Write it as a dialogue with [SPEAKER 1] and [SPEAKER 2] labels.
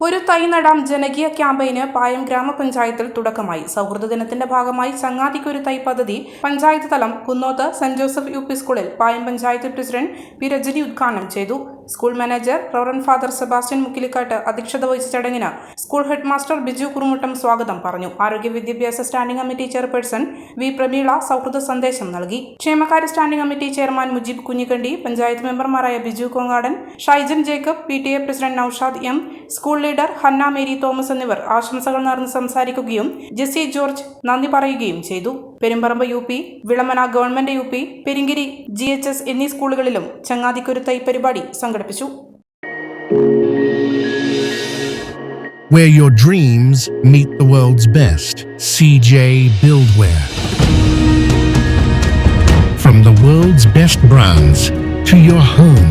[SPEAKER 1] ഒരു തൈ നടാം ജനകീയ ക്യാമ്പയിന് പായം ഗ്രാമപഞ്ചായത്തിൽ തുടക്കമായി. സൗഹൃദ ദിനത്തിന്റെ ഭാഗമായി ചങ്ങാതിക്കൊരു തൈ പദ്ധതി പഞ്ചായത്ത് തലം Kunnoth saint Joseph U P സ്കൂളിൽ പായം പഞ്ചായത്ത് പ്രസിഡന്റ് പി രജനി ഉദ്ഘാടനം ചെയ്തു. School manager reverend father Sebastian Mukkilikkatt അധ്യക്ഷത വഹിച്ച ചടങ്ങിന് school head master Biju Kurumuttam സ്വാഗതം പറഞ്ഞു. ആരോഗ്യ വിദ്യാഭ്യാസ standing committee chairperson V Prameela സൗഹൃദ സന്ദേശം നൽകി. ക്ഷേമകാര്യ standing committee chairman Mujeeb Kunhikandi panchayat മെമ്പർമാരായ Biju Kongadan Shaijan Jacob P T A president Noushad M school leader Hannah Mary Thomas എന്നിവർ ആശംസകൾ നേർന്ന് സംസാരിക്കുകയും ജെസ്സി ജോർജ് നന്ദി പറയുകയും ചെയ്തു Perumparamba U P Vilamana government U P Peringiri G H S എന്നീ സ്കൂളുകളിലും ചങ്ങാതിക്കൊരുത്തൈ പരിപാടി സംഘടിപ്പിച്ചു
[SPEAKER 2] Where your dreams meet the world's best. CJ Buildware. From the world's best brands to your home.